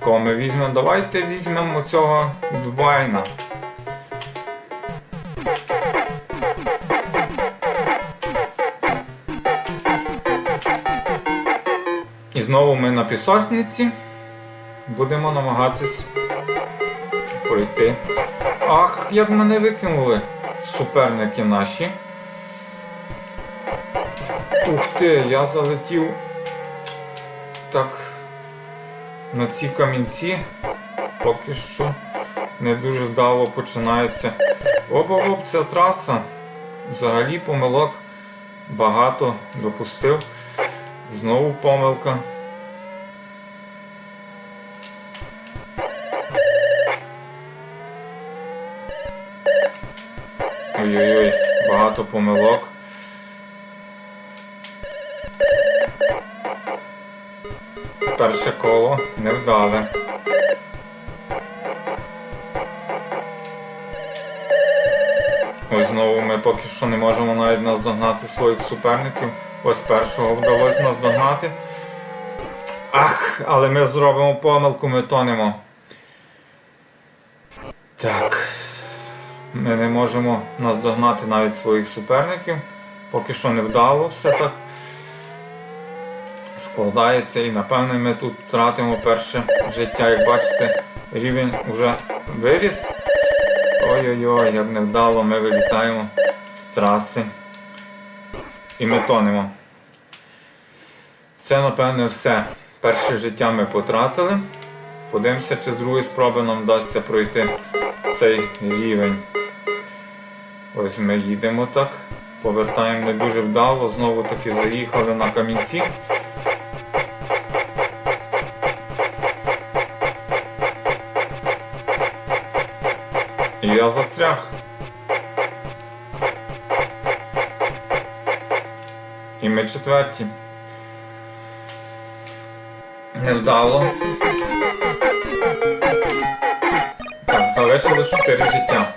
Кого ми візьмемо? Давайте візьмемо цього Двайна. І знову ми на пісочниці будемо намагатись пройти. Ах, як мене викинули суперники наші. Ух ти, я залетів так на ці камінці. Поки що не дуже вдало починається. Оп-оп, ця траса. Взагалі помилок багато допустив. Знову помилка. Ой-ой-ой, багато помилок. Перше коло невдале. Ось знову ми поки що не можемо навіть наздогнати своїх суперників. Ось першого вдалося наздогнати. Ах, але ми зробимо помилку, ми тонемо. Так. Ми не можемо наздогнати навіть своїх суперників. Поки що не вдало все так складається і напевне ми тут втратимо перше життя. Як бачите, рівень вже виріс. Ой-ой-ой, як невдало ми вилітаємо з траси. І ми тонемо. Це напевне все. Перше життя ми потратили. Подивимося, чи з другої спроби нам вдасться пройти цей рівень. Ось ми їдемо так. Повертаємо не дуже вдало, знову таки заїхали на камінці. Я застряг. І ми четверті. Невдало. Так, залишилось 4 життя.